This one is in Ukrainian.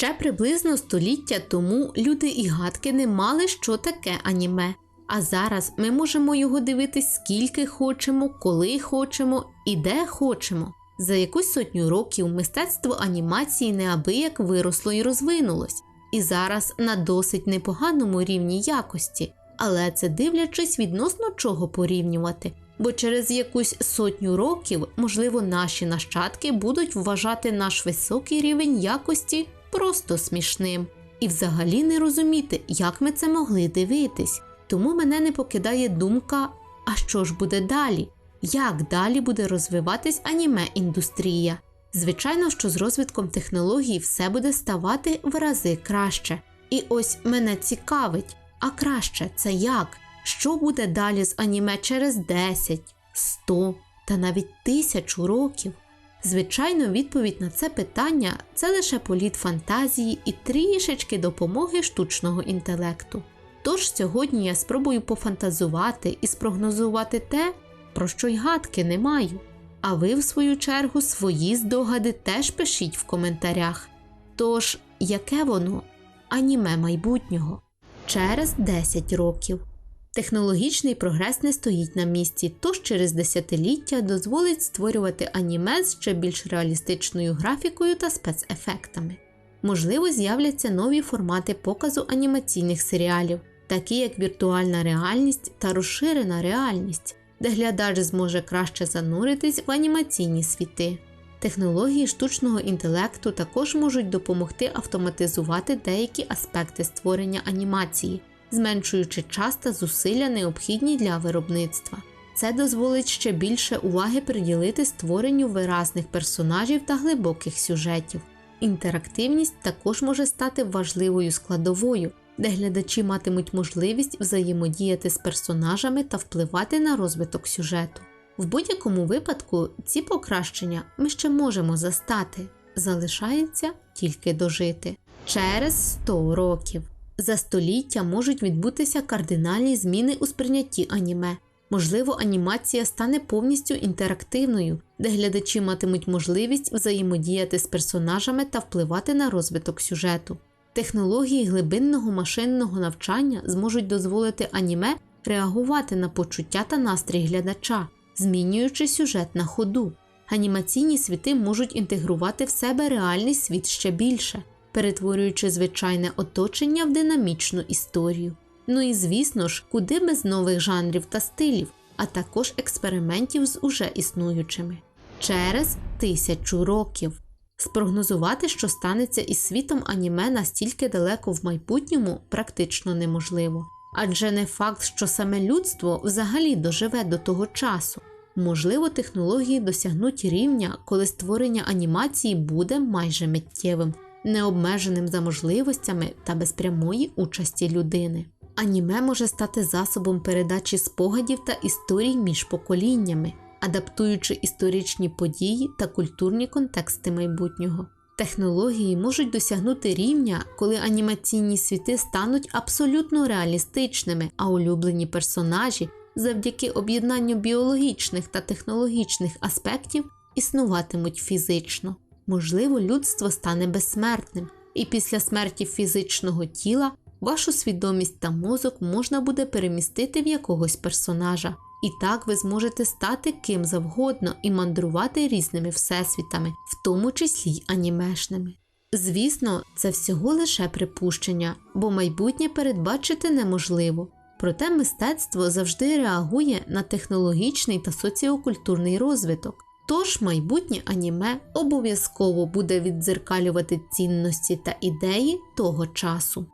Ще приблизно століття тому люди і гадки не мали, що таке аніме. А зараз ми можемо його дивитись скільки хочемо, коли хочемо і де хочемо. За якусь сотню років мистецтво анімації неабияк виросло і розвинулось, і зараз на досить непоганому рівні якості, але це дивлячись відносно чого порівнювати. Бо через якусь сотню років, можливо, наші нащадки будуть вважати наш високий рівень якості просто смішним і взагалі не розуміти, як ми це могли дивитись. Тому мене не покидає думка: а що ж буде далі? Як далі буде розвиватись аніме індустрія? Звичайно, що з розвитком технологій все буде ставати в рази краще. І ось мене цікавить, а краще це як? Що буде далі з аніме через 10, 100 та навіть тисячу років? Звичайно, відповідь на це питання це лише політ фантазії і трішечки допомоги штучного інтелекту. Тож сьогодні я спробую пофантазувати і спрогнозувати те, про що й гадки не маю. А ви, в свою чергу, свої здогади теж пишіть в коментарях. Тож, яке воно аніме майбутнього через 10 років. Технологічний прогрес не стоїть на місці, тож через десятиліття дозволить створювати аніме з ще більш реалістичною графікою та спецефектами. Можливо, з'являться нові формати показу анімаційних серіалів, такі як віртуальна реальність та розширена реальність, де глядач зможе краще зануритись в анімаційні світи. Технології штучного інтелекту також можуть допомогти автоматизувати деякі аспекти створення анімації, зменшуючи час та зусилля необхідні для виробництва. Це дозволить ще більше уваги приділити створенню виразних персонажів та глибоких сюжетів. Інтерактивність також може стати важливою складовою, де глядачі матимуть можливість взаємодіяти з персонажами та впливати на розвиток сюжету. В будь-якому випадку ці покращення ми ще можемо застати, залишається тільки дожити. Через 100 років за століття можуть відбутися кардинальні зміни у сприйнятті аніме. Можливо, анімація стане повністю інтерактивною, де глядачі матимуть можливість взаємодіяти з персонажами та впливати на розвиток сюжету. Технології глибинного машинного навчання зможуть дозволити аніме реагувати на почуття та настрій глядача, змінюючи сюжет на ходу. Анімаційні світи можуть інтегрувати в себе реальний світ ще більше, перетворюючи звичайне оточення в динамічну історію. Ну і звісно ж, куди без нових жанрів та стилів, а також експериментів з уже існуючими. Через тисячу років. Спрогнозувати, що станеться із світом аніме настільки далеко в майбутньому, практично неможливо. Адже не факт, що саме людство взагалі доживе до того часу. Можливо, технології досягнуть рівня, коли створення анімації буде майже миттєвим, необмеженим за можливостями та без прямої участі людини. Аніме може стати засобом передачі спогадів та історій між поколіннями, адаптуючи історичні події та культурні контексти майбутнього. Технології можуть досягнути рівня, коли анімаційні світи стануть абсолютно реалістичними, а улюблені персонажі завдяки об'єднанню біологічних та технологічних аспектів існуватимуть фізично. Можливо, людство стане безсмертним, і після смерті фізичного тіла вашу свідомість та мозок можна буде перемістити в якогось персонажа. І так ви зможете стати ким завгодно і мандрувати різними всесвітами, в тому числі й анімешними. Звісно, це всього лише припущення, бо майбутнє передбачити неможливо. Проте мистецтво завжди реагує на технологічний та соціокультурний розвиток. Тож майбутнє аніме обов'язково буде віддзеркалювати цінності та ідеї того часу.